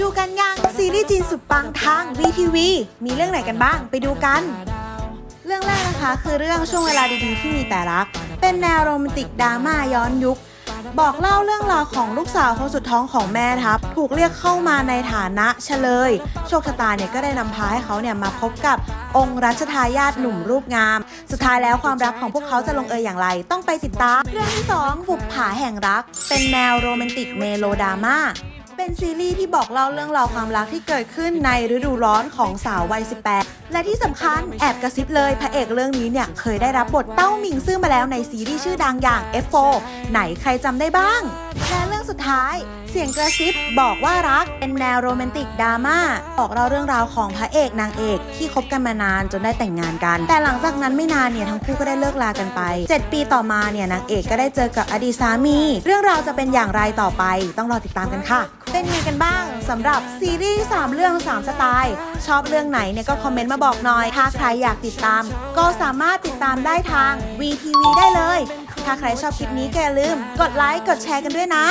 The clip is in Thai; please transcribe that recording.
ดูกันยัง ซีรีส์จีนสุดปังทาง VTV มีเรื่องไหนกันบ้างไปดูกัน เรื่องแรกนะคะคือเรื่องช่วงเวลาดีๆที่มีแต่รัก เป็นแนวโรแมนติกดราม่าย้อนยุค บอกเล่าเรื่องราวของลูกสาวคนสุดท้องของแม่ทัพ ถูกเรียกเข้ามาในฐานะเฉลย โชคชะตาเนี่ยก็ได้นำพาให้เขาเนี่ยมาพบกับองค์รัชทายาทหนุ่มรูปงาม สุดท้ายแล้วความรักของพวกเขาจะลงเอยอย่างไรต้องไปติดตาม เรื่องที่2บุกผาแห่งรัก เป็นแนวโรแมนติกเมโลดราม่า เป็นซีรีส์ที่บอกเล่าเรื่องราวความรักที่เกิดขึ้นในฤดูร้อนของสาววัย 18 และที่สำคัญแอบกระซิบเลยพระเอกเรื่องนี้เนี่ยเคยได้รับบทเต้าหมิงซื่อมาแล้วในซีรีส์ชื่อดังอย่าง F4 ไหนใครจำได้บ้าง และเรื่องสุดท้ายเสียงกระซิบบอกว่ารักเป็นแนวโรแมนติกดราม่าบอกเราเรื่องราวของพระเอกนางเอกที่คบกันมานานจนได้แต่งงานกัน แต่หลังจากนั้นไม่นานเนี่ยทั้งคู่ก็ได้เลิกลากันไป 7 ปีต่อมาเนี่ยนางเอกก็ได้เจอกับอดีตสามี เรื่องราวจะเป็นอย่างไรต่อไปต้องรอติดตามกันค่ะ เป็นไงกันบ้างสำหรับซีรีส์3เรื่อง 3 สไตล์ ชอบเรื่องไหนเนี่ยก็คอมเมนต์มาบอกหน่อย ถ้าใครอยากติดตาม ก็สามารถติดตามได้ทาง VTV ได้เลย ถ้าใครชอบคลิปนี้ก็อย่าลืม กดไลค์กดแชร์กันด้วยนะ